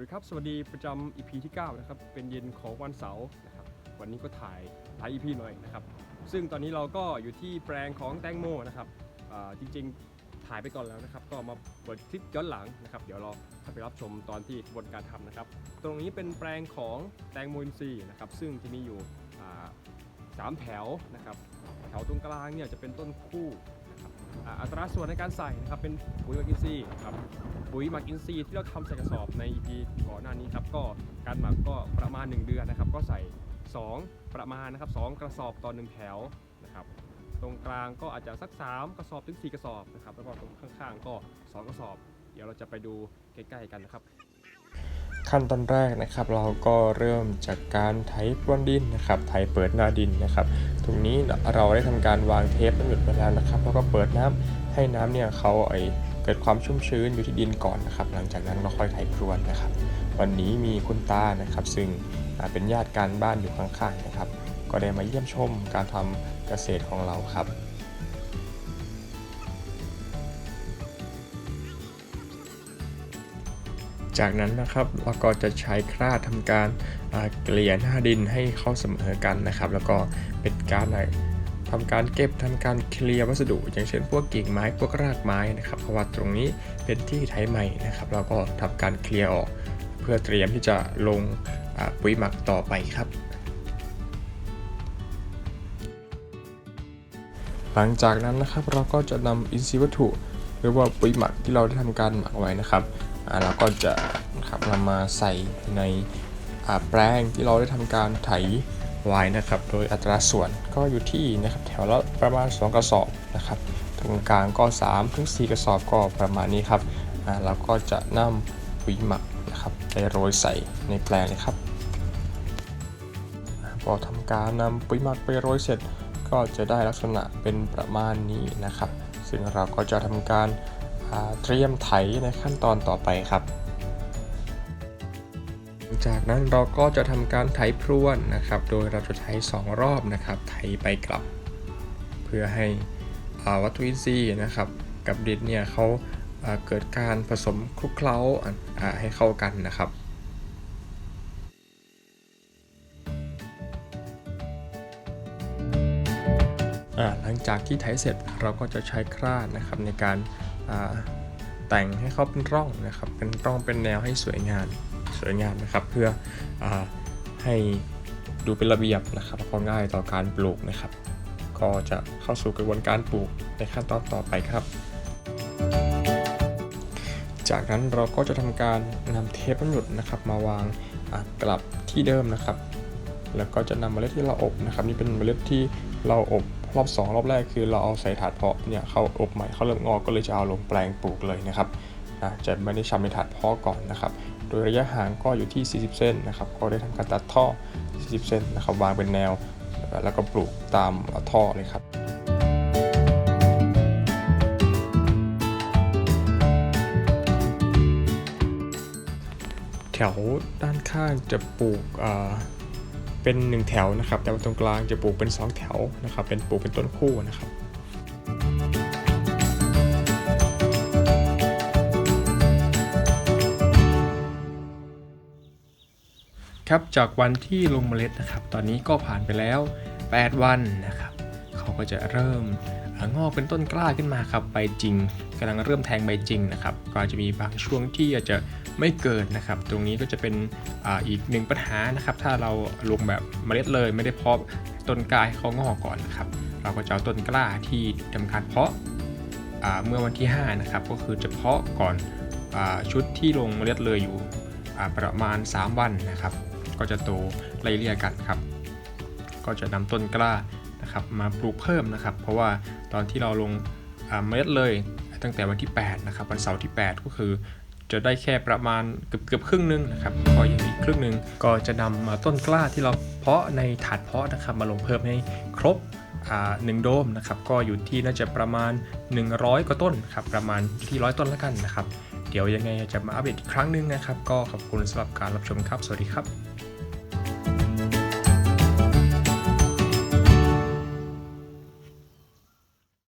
วัสดีครับ สวัสดีประจำ EP ที่ 9 นะครับ เป็นเย็นของวันเสาร์นะครับ วันนี้ก็ถ่ายหลาย EP หน่อยนะครับ ซึ่งตอนนี้เราก็อยู่ที่แปลงของแตงโมนะครับจริงๆถ่ายไปก่อนแล้วนะครับ ก็มาเปิดคลิปย้อนหลังนะครับ เดี๋ยวเราเข้าไปรับชมตอนที่กระบวนการทำนะครับ ตรงนี้เป็นแปลงของแตงโมอินทรีย์นะครับ ซึ่งจะมีอยู่อ่าสามแถวนะครับ แถวตรงกลางเนี่ยจะเป็นต้นคู่ อัตราส่วนในการใส่นะครับเป็นปุ๋ยหมักอินทรีย์ครับปุ๋ยหมักอินทรีย์ที่เราทำใส่กระสอบใน EP ก่อนหน้านี้ครับก็การหมักก็ประมาณ 1 เดือนนะครับ ก็ใส่ 2 ประมาณนะครับ2กระสอบต่อ 1 แถวนะครับตรงกลางก็อาจจะสัก 3 กระสอบถึง 4 กระสอบนะครับแล้วก็ตรงข้างๆก็ 2 กระสอบ เดี๋ยวเราจะไปดูใกล้ๆกันนะครับ ขั้นตอนแรกนะครับ เราก็เริ่มจากการไถปรวนดินนะครับ ไถเปิดหน้าดินนะครับ ตรงนี้เราได้ทำการวางเทปน้ำหยุดไปแล้วนะครับ แล้วก็เปิดน้ำให้น้ำเนี่ยเขาไอเกิดความชุ่มชื้นอยู่ที่ดินก่อนนะครับ หลังจากนั้นเราค่อยไถพรวนนะครับ วันนี้มีคุณตานะครับ ซึ่งเป็นญาติการบ้านอยู่ข้างๆนะครับ ก็ได้มาเยี่ยมชมการทำเกษตรของเราครับ จากนั้นนะครับเราก็จะใช้คราดทำการเกลี่ยหน้าดินให้เข้าเสมอกันนะครับ แล้วก็เป็นการอ่าทำการเก็บทำการเคลียร์วัสดุ อย่างเช่นพวกกิ่งไม้พวกรากไม้นะครับเพราะว่าตรงนี้เป็นที่ไถใหม่นะครับเราก็ทำการเคลียร์ออก เพื่อเตรียมที่จะลงปุ๋ยหมักต่อไปครับหลังจากนั้นนะครับเราก็จะนำอินทรีย์วัตถุ หรือว่าปุ๋ยหมักที่เราได้ทำการหมักไว้นะครับ เราก็จะนะครับนำมาใส่ในแปลงที่เราได้ทำการไถไว้นะครับ โดยอัตราส่วนก็อยู่ที่นะครับแถวละประมาณ 2 กระสอบนะครับตรงกลางก็3ถึง4กระสอบก็ประมาณนี้ครับเราก็จะนำปุ๋ยหมักนะครับไปโรยใส่ในแปลงเลยครับ พอทำการนำปุ๋ยหมักไปโรยเสร็จ ก็จะได้ลักษณะเป็นประมาณนี้นะครับ ซึ่งเราก็จะทำการ เตรียมไถในขั้นตอนต่อไปครับ จากนั้นเราก็จะทำการไถพรวนนะครับ โดยเราจะไถ2รอบนะครับ ไถไปกลับ เพื่อให้วัตถุอินทรีย์นะครับ กับดินเนี่ยเขาอ่าเกิดการผสมคลุกเคล้าาให้เข้ากันนะครับหลังจากที่ไถเสร็จเราก็จะใช้คราดนะครับในการ แต่งให้เขาเป็นร่องนะครับ เป็นร่องเป็นแนวให้สวยงามสวยงามนะครับ เพื่ออให้ดูเป็นระเบียบนะครับก็ง่ายต่อการปลูกนะครับ ก็จะเข้าสู่กระบวนการปลูกในขั้นตอนต่อไปครับ จากนั้นเราก็จะทำการนำเทปหยุดนะครับมาวางกลับที่เดิมนะครับ แล้วก็จะนำเมล็ดที่เราอบนะครับ นี่เป็นเมล็ดที่เราอบ รอบ 2 รอบแรกคือเราเอาใส่ถาดเพาะเนี่ยเขาอบใหม่เขาเริ่มงอกก็เลยจะเอาลงแปลงปลูกเลยนะครับนะจะไม่ได้ชำในถาดเพาะก่อนนะครับ โดยระยะห่างก็อยู่ที่ 40 เซนนะครับก็ได้ทำการตัดท่อ 40 เซนนะครับวางเป็นแนว แล้วก็ปลูกตามท่อเลยครับแถวด้านข้างจะปลูกอ่า เป็น 1 แถวนะครับ แต่ว่าตรงกลางจะปลูกเป็น 2 แถวนะครับ เป็นปลูกเป็นต้นคู่นะครับครับจากวันที่ลงเมล็ดนะครับ ตอนนี้ก็ผ่านไปแล้ว 8 วันนะครับเขาก็จะเริ่มงอกเป็นต้นกล้าขึ้นมาครับใบจริงกำลังเริ่มแทงใบจริงนะครับ ก็จะมีบางช่วงที่อาจจะ ไม่เกิดนะครับ ตรงนี้ก็จะเป็นออีกหนึ่งปัญหานะครับ ถ้าเราลงแบบเมล็ดเลยไม่ได้เพาะต้นกล้าให้เขางอกก่อนนะครับ เราก็จะเอาต้นกล้าที่ทำการเพาะเมื่อวันที่ 5 นะครับ ก็คือจะเพาะก่อนอชุดที่ลงเมล็ดเลยอยู่ประมาณ 3 วันนะครับ ก็จะโตไล่เลี่ยกันครับ ก็จะนำต้นกล้านะครับมาปลูกเพิ่มนะครับ เพราะว่าตอนที่เราลงเมล็ดเลยตั้งแต่วันที่8นะครับวันเสาร์ที่ 8 ก็คือ จะได้แค่ประมาณเกือบเกือบครึ่งหนึงนะครับก็ยังมีครึ่งหนึ่งก็จะนำอ่าต้นกล้าที่เราเพาะในถาดเพาะนะครับมาลงเพิ่มให้ครบหนึ่งโดมนะครับก็อยู่ที่น่าจะประมาณ 100 กว่าต้นครับประมาณที่ร้อยต้นแล้วกันนะครับ เดี๋ยวยังไงจะมาอัปเดตอีกครั้งหนึงนะครับ ก็ขอบคุณสำหรับการรับชมครับ สวัสดีครับ